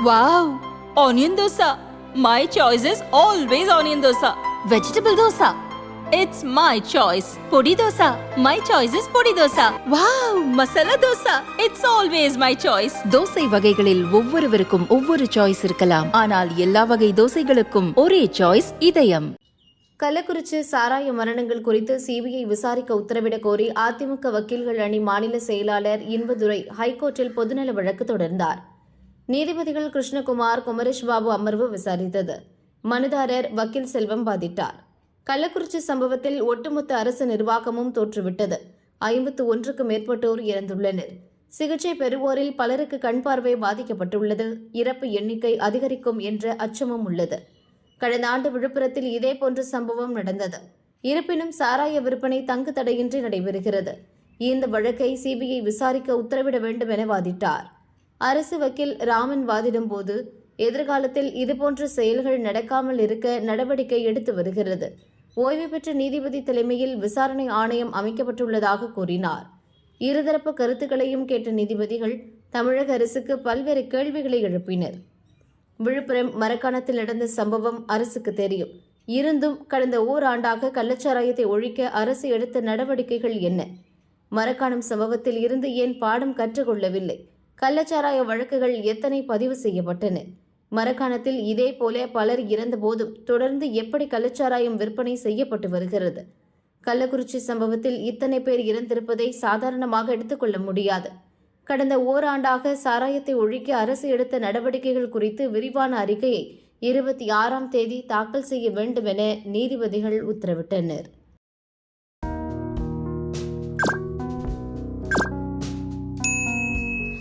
Wow! Onion dosa. My choice is always onion dosa. Vegetable dosa. It's my choice. Podi dosa. My choice is podi dosa. Wow! Masala dosa. It's always my choice. Dosa வகைகளில் ஒவ்வொருவருக்கும் ஒவ்வொரு choice இருக்கலாம் ஆனால் எல்லா வகை தோசைகளுக்கும் ஒரே choice இதயம் கள்ளக்குறிச்சி சாராய மரணங்கள் குறித்து சிபிஐ விசாரிக்க உத்தரவிடக் கோரி அதிமுக வக்கீல்கள் அணி மாநில செயலாளர் இன்பதுரை ஹைகோர்ட்டில் பொதுநல வழக்கு தொடர்ந்தார் நீதிபதிகள் கிருஷ்ணகுமார் குமரேஷ் பாபு அமர்வு விசாரித்தது. மனுதாரர் வக்கீல் செல்வம் பாதிட்டார். கள்ளக்குறிச்சி சம்பவத்தில் ஒட்டுமொத்த அரசு நிர்வாகமும் தோற்றுவிட்டது. ஐம்பத்து ஒன்றுக்கு மேற்பட்டோர் இறந்துள்ளனர். சிகிச்சை பெறுவோரில் பலருக்கு கண் பார்வை பாதிக்கப்பட்டுள்ளது. இறப்பு எண்ணிக்கை அதிகரிக்கும் என்ற அச்சமும் உள்ளது. கடந்த ஆண்டு விழுப்புரத்தில் இதேபோன்ற சம்பவம் நடந்தது. இருப்பினும் சாராய விற்பனை தங்கு தடையின்றி நடைபெறுகிறது. இந்த வழக்கை சிபிஐ விசாரிக்க உத்தரவிட வேண்டும் என வாதிட்டார். அரசு வக்கீல் ராமன் வாதிடும் போது எதிர்காலத்தில் இதுபோன்ற செயல்கள் நடக்காமல் இருக்க நடவடிக்கை எடுத்து வருகிறது. ஓய்வு பெற்ற நீதிபதி தலைமையில் விசாரணை ஆணையம் அமைக்கப்பட்டுள்ளதாக கூறினார். இருதரப்பு கருத்துக்களையும் கேட்ட நீதிபதிகள் தமிழக அரசுக்கு பல்வேறு கேள்விகளை எழுப்பினர். விழுப்புரம் மரக்காணத்தில் நடந்த சம்பவம் அரசுக்கு தெரியும். இருந்தும் கடந்த ஓராண்டாக கள்ளச்சாராயத்தை ஒழிக்க அரசு எடுத்த நடவடிக்கைகள் என்ன? மரக்காணம் சம்பவத்தில் இருந்து ஏன் பாடம் கற்றுக்கொள்ளவில்லை? கள்ளச்சாராய வழக்குகள் எத்தனை பதிவு செய்யப்பட்டன? மரக்காணத்தில் இதே போல பலர் இறந்தபோதும் தொடர்ந்து எப்படி கள்ளச்சாராயம் விற்பனை செய்யப்பட்டு வருகிறது? கள்ளக்குறிச்சி சம்பவத்தில் இத்தனை பேர் இறந்திருப்பதை சாதாரணமாக எடுத்துக்கொள்ள முடியாது. கடந்த ஓராண்டாக சாராயத்தை ஒழிக்க அரசு எடுத்த நடவடிக்கைகள் குறித்து விரிவான அறிக்கையை இருபத்தி ஆறாம் தேதி தாக்கல் செய்ய வேண்டும் என நீதிபதிகள் உத்தரவிட்டனர்.